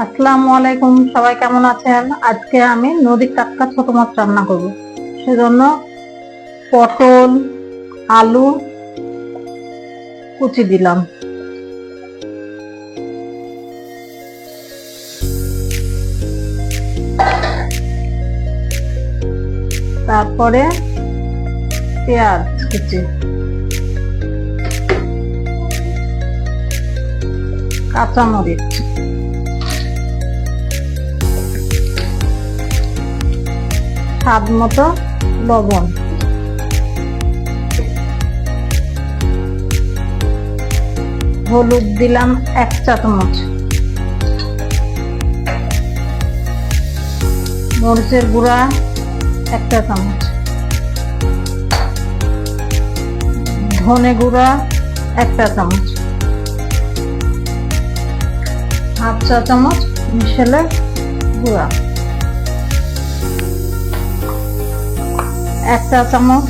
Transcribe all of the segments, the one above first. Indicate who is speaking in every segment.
Speaker 1: আসসালামু আলাইকুম, সবাই কেমন আছেন? আজকে আমি নদীর টাটকা ছোট মাছ রান্না করব। সেজন্য পটল, আলু, কুচি দিলাম। তারপরে পেঁয়াজ কুচি। কাঁচামরিচ। স্বাদ মতো লবণ। হলুদ দিলাম এক চা চামচ। মরিচের গুঁড়া একটা চামচ। ধনে গুঁড়া একটা চামচ। হাফ চা চামচ মিশেলে গুঁড়া। একটা চামচ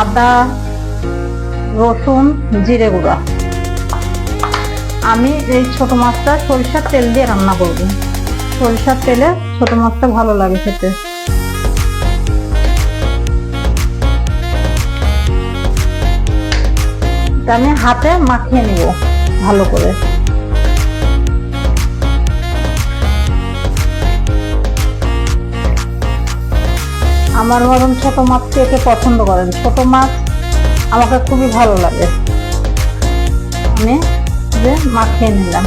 Speaker 1: আদা, রসুন, জিরে গুঁড়া। আমি এই ছোট মাছটা সরিষার তেল দিয়ে রান্না করব। সরিষার তেলে ছোট মাছটা ভালো লাগে খেতে। আমি হাতে মাখিয়ে নিব ভালো করে। আমার মতন ছোট মাছ কে পছন্দ করেন। ছোট মাছ আমাকে খুবই ভালো লাগে। আমি যে মাখিয়ে নিলাম।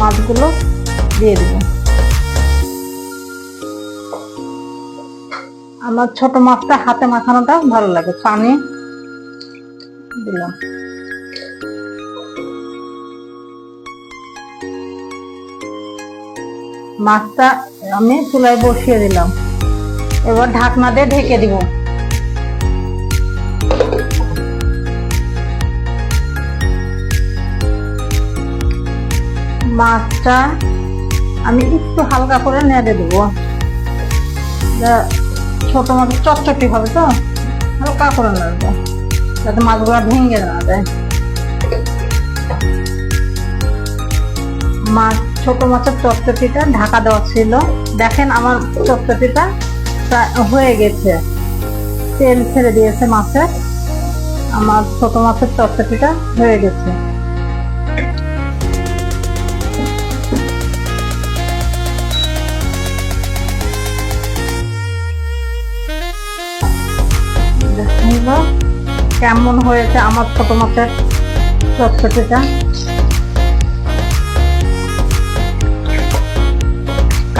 Speaker 1: মাছগুলো দিয়ে দেবো। আমার ছোট মাছটা হাতে মাখানোটা ভালো লাগে। পানি দিলাম। মাছটা আমি চুলায় বসিয়ে দিলাম। এবার ঢাকনা দিয়ে ঢেকে দিব। মাছটা আমি একটু হালকা করে নেড়ে দেবো। ছোট মাছ চটচটি হবে তো? হালকা করে নেড়ে যাতে মাছগুলো ভেঙে না যায়। মাছ ছোট মাছের চটচটিটা ঢাকা দেওয়া ছিল। দেখেন আমার চটচটিটা হয়ে গেছে। তেল ছেড়ে দিয়েছে মাছের। আমার ছোট মাছের চটচটিটা হয়ে গেছে। কেমন হয়েছে আমার ছোট মাছের চটচটিটা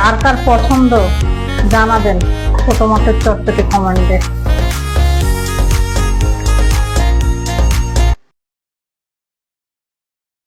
Speaker 1: কার কার পছন্দ জানাবেন। ছোট মাছের চটচটি কমেন্টে।